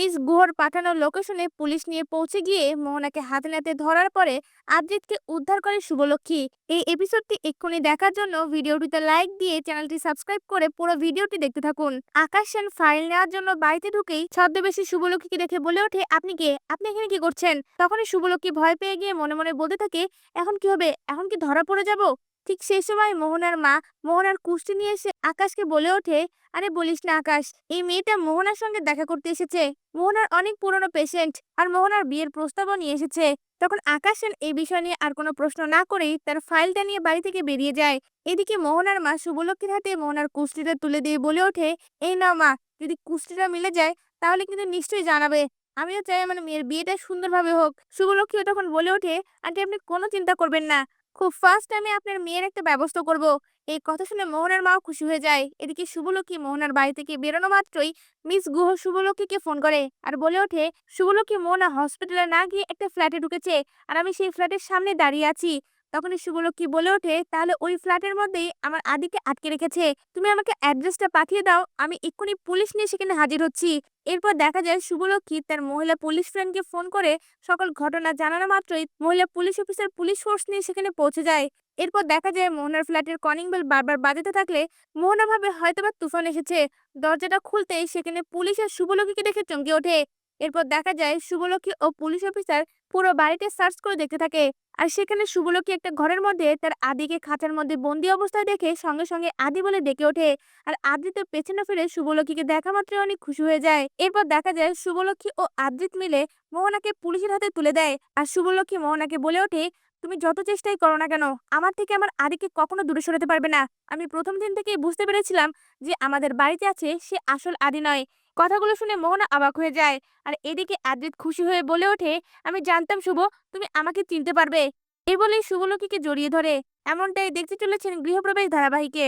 Miss গুহর পাঠানো লোকেশনে police নিয়ে পৌঁছে গিয়ে মোহনাকে হাতে নাতে ধরার পরে আদ্রিতকে উদ্ধার করে শুভলক্ষ্মী। এই এপিসোডটি এক্ষুনি দেখার জন্য ভিডিওটিতে লাইক দিয়ে চ্যানেলটি সাবস্ক্রাইব করে পুরো ভিডিওটি দেখতে থাকুন। আকাশ সেন ফাইল নেওয়ার জন্য বাড়িতে ঢুকেই ছদ্মবেশী শুভলক্ষ্মীকে দেখে বলে ওঠে, আপনি কে? আপনি এখানে কি করছেন? তখনই শুভলক্ষ্মী ভয় পেয়ে গিয়ে মনে মনে বলতে থাকে, এখন কি হবে? এখন কি ধরা পড়ে যাব? ঠিক সেই সময় মোহনার মা মোহনার কুষ্টি নিয়ে এসে আকাশকে বলে ওঠে, আরে বলিস না আকাশ, এই মেয়েটা মোহনার সঙ্গে দেখা করতে এসেছে। মোহনার অনেক পুরনো পেশেন্ট আর মোহনার বিয়ের প্রস্তাবও নিয়ে এসেছে। তখন আকাশ এই বিষয় নিয়ে আর কোনো প্রশ্ন না করেই তার ফাইলটা নিয়ে বাড়ি থেকে বেরিয়ে যায়। এদিকে মোহনার মা শুভলক্ষীর হাতে মোহনার কুষ্টিটা তুলে দিয়ে বলে ওঠে, এই না মা, যদি কুষ্টিটা মিলে যায় তাহলে কিন্তু নিশ্চয়ই জানাবে। আমিও চাই আমার মেয়ের বিয়েটা সুন্দরভাবে হোক। শুভলক্ষীও তখন বলে ওঠে, আন্টি আপনি কোনো চিন্তা করবেন না। খুব ফার্স্ট আমি আপনার মেয়ের একটা ব্যবস্থা করব। এই কথা শুনে মোহনার মাও খুশি হয়ে যায়। এদিকে শুভলক্ষী মোহনার বাড়ি থেকে বেরোনো মাত্রই মিস গুহ শুভলক্ষীকে ফোন করে আর বলে ওঠে শুভলক্ষী মোহনা হসপিটালে না গিয়ে একটা ফ্ল্যাটে ঢুকেছে আর আমি সেই ফ্ল্যাটের সামনে দাঁড়িয়ে আছি। তখনই শুভলক্ষী বলে ওঠে? তাহলে ওই ফ্ল্যাটের মধ্যেই আমার আদিকে আটকে রেখেছে। তুমি আমাকে অ্যাড্রেসটা পাঠিয়ে দাও। আমি এক্ষুনি পুলিশ নিয়ে সেখানে হাজির হচ্ছি। এরপর দেখা যায়, শুভলক্ষী তার মহিলা পুলিশ ফ্রেন্ডকে ফোন করে সকল ঘটনা জানানো মাত্রই মহিলা পুলিশ অফিসার পুলিশ ফোর্স নিয়ে সেখানে পৌঁছে যায়। এরপর দেখা যায়, মোহনার ফ্ল্যাটের কলিং বেল বারবার বাজাতে থাকলে মোহনা ভাবে হয়তোবা তুফান এসেছে। দরজাটা খুলতেই সেখানে পুলিশ আর শুভলক্ষীকে দেখে চমকে ওঠে। এরপর দেখা যায় শুভলক্ষী ও পুলিশ অফিসার পুরো বাড়িতে সার্চ করে দেখতে থাকে। আর সেখানে শুভলক্ষী একটা ঘরের মধ্যে তার আদিকে খাঁচার মধ্যে বন্দি অবস্থায় দেখে সঙ্গে সঙ্গে আদি বলে ডেকে ওঠে। আর আদ্রিত পেছনে ফিরে শুভলক্ষীকে দেখা মাত্রই অনেক খুশি হয়ে যায়। এরপর দেখা যায় শুভলক্ষী ও আদ্রিত মিলে মোহনাকে পুলিশের হাতে তুলে দেয়। আর শুভলক্ষী মোহনাকে বলে ওঠে, তুমি যত চেষ্টাই করো না কেন, আমার থেকে আমার আদিকে কখনো দূরে সরাতে পারবে না। আমি প্রথম দিন থেকেই বুঝতে পেরেছিলাম যে আমাদের বাড়িতে আছে সে আসল আদি নয়। কথাগুলো শুনে মোহনা অবাক হয়ে যায়। আর এদিকে আদ্রিত খুশি হয়ে বলে ওঠে, আমি জানতাম শুভ, তুমি আমাকে চিনতে পারবে। এই বলেই শুভলক্ষীকে জড়িয়ে ধরে। এমনটাই দেখতে চলেছেন গৃহপ্রবেশ ধারাবাহিকে।